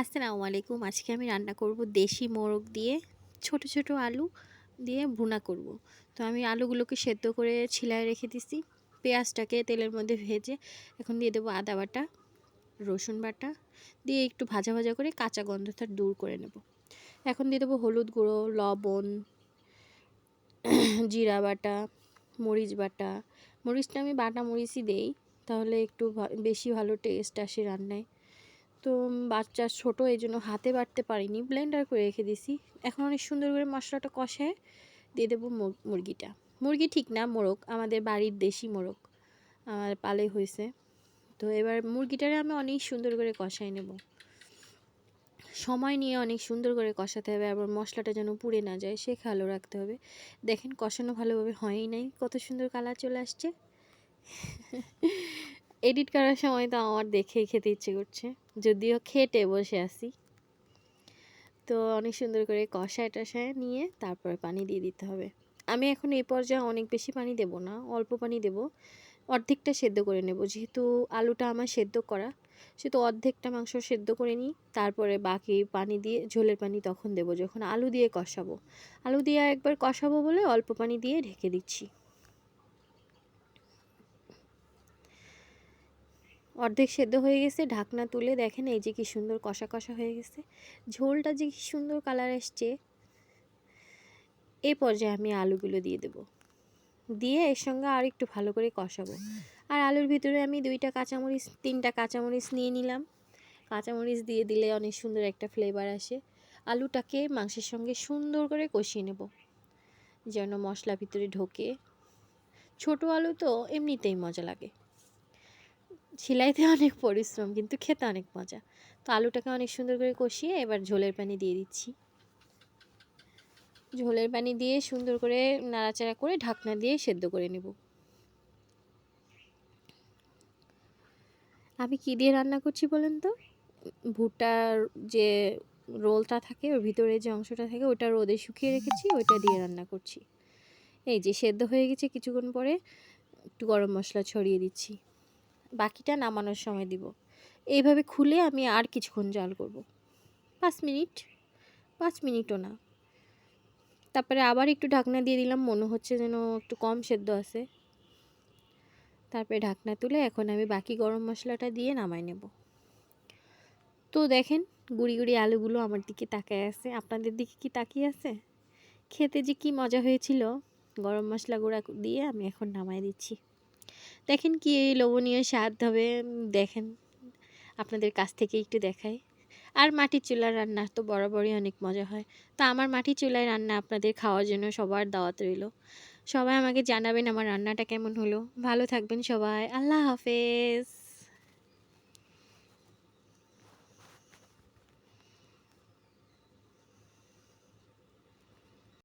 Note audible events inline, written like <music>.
আসসালামু আলাইকুম। আজকে আমি রান্না করব দেশি মোরগ দিয়ে, ছোট ছোট আলু দিয়ে ভুনা করব। তো আমি আলুগুলোকে সেদ্ধ করে ছিলায় রেখে দিছি। পেঁয়াজটাকে তেলের মধ্যে ভেজে এখন দিয়ে দেবো আদা বাটা, রসুন বাটা, দিয়ে একটু ভাজা ভাজা করে কাঁচা গন্ধটা দূর করে নেব। এখন দিয়ে দেবো হলুদ গুঁড়ো, লবণ, জিরা বাটা, মরিচ বাটা। মরিচটা আমি বাটা মরিচই দেই, তাহলে একটু বেশি ভালো টেস্ট আসে রান্নায়। তো বাচ্চা ছোটো, এই জন্য হাতে বাটতে পারিনি। ব্লেন্ডার করে রেখে দিছি এখন অনেক সুন্দর করে মশলাটা কষায় দিয়ে দেবো মুরগিটা। মুরগি ঠিক না, মোরগ। আমাদের বাড়ির দেশি মোরগ। আমার পালে হয়েছে। তো এবার মুরগিটারে আমি অনেক সুন্দর করে কষাই নেব। সময় নিয়ে অনেক সুন্দর করে কষাতে হবে, আবার মশলাটা যেন পুড়ে না যায়, সে খেয়ালও রাখতে হবে। দেখেন কষানো ভালোভাবে হয়ই নাই। কত সুন্দর কালার চলে আসছে। <laughs> এডিট করার সময় তো আমার দেখেই খেতে ইচ্ছে করছে। যদিও খেটে বসে আছি। তো অনেক সুন্দর করে কষায় টষায় নিয়ে তারপরে পানি দিয়ে দিতে হবে। আমি এখন এই পর্যায়ে অনেক বেশি পানি দেব না, অল্প পানি দেব। অর্ধেকটা সেদ্ধ করে নেব। যেহেতু আলুটা আমার সেদ্ধ করা, সেহেতু অর্ধেকটা মাংস সেদ্ধ করে নিই। তারপরে বাকি পানি দিয়ে ঝোলের পানি তখন দেব, যখন আলু দিয়ে কষাবো। আলু দিয়ে একবার কষাবো বলে অল্প পানি দিয়ে ঢেকে দিচ্ছি। অর্ধেক সেদ্ধ হয়ে গেছে, ঢাকনা তুলে দেখেন এই যে কি সুন্দর কষা কষা হয়ে গেছে। ঝোলটা যে কি সুন্দর কালার এসছে এই পর্যায়ে আমি আলুগুলো দিয়ে দেব। দিয়ে এর সঙ্গে আর একটু ভালো করে কষাবো। আর আলুর ভিতরে আমি দুইটা কাঁচামরিচ, তিনটা কাঁচামরিচ নিয়ে নিলাম। কাঁচামরিচ দিয়ে দিলে অনেক সুন্দর একটা ফ্লেভার আসে। আলুটাকে মাংসের সঙ্গে সুন্দর করে কষিয়ে নেব, যেন মশলা ভিতরে ঢোকে। ছোট আলু তো এমনিতেই মজা লাগে। সেলাইতে <laughs> অনেক পরিশ্রম, কিন্তু খেতে অনেক মজা। তো আলুটাকে অনেক সুন্দর করে কষিয়ে এবার ঝোলের পানি দিয়ে দিচ্ছি। ঝোলের পানি দিয়ে সুন্দর করে নাড়াচাড়া করে ঢাকনা দিয়ে সেদ্ধ করে নেব। আমি কি দিয়ে রান্না করছি বলেন তো? ভুট্টার যে রোলটা থাকে, ওর ভিতরে যে অংশটা থাকে, ওটা রোদে শুকিয়ে রেখেছি, ওইটা দিয়ে রান্না করছি। এই যে সেদ্ধ হয়ে গেছে, কিছুক্ষণ পরে একটু গরম মশলা ছড়িয়ে দিচ্ছি। বাকিটা নামানোর সময় দিব। এইভাবে খুলে আমি আর কিছুক্ষণ জাল করব। পাঁচ মিনিট? পাঁচ মিনিটও না। তারপরে আবার একটু ঢাকনা দিয়ে দিলাম, মনে হচ্ছে যেন একটু কম সেদ্ধ আছে। তারপরে ঢাকনা তুলে এখন আমি বাকি গরম মশলাটা দিয়ে নামাই নেব। তো দেখেন, গুড়ি গুড়ি আলুগুলো আমার দিকে তাকায় আছে। আপনাদের দিকে কি তাকিয়ে আছে? খেতে যে কি মজা হয়েছিল, গরম মশলা গুঁড়া দিয়ে আমি এখন নামাই দিচ্ছি। দেখেন কি এই লোভনীয় স্বাদ হবে দেখেন। আপনাদের কাছ থেকে একটু দেখাই। আর মাটির চুলার রান্না তো বরাবরই অনেক মজা হয়। তো আমার মাটির চুলায় রান্না আপনাদের খাওয়ার জন্য সবার দাওয়াত রইল। সবাই আমাকে জানাবেন আমার রান্নাটা কেমন হলো। ভালো থাকবেন সবাই। আল্লাহ হাফেজ।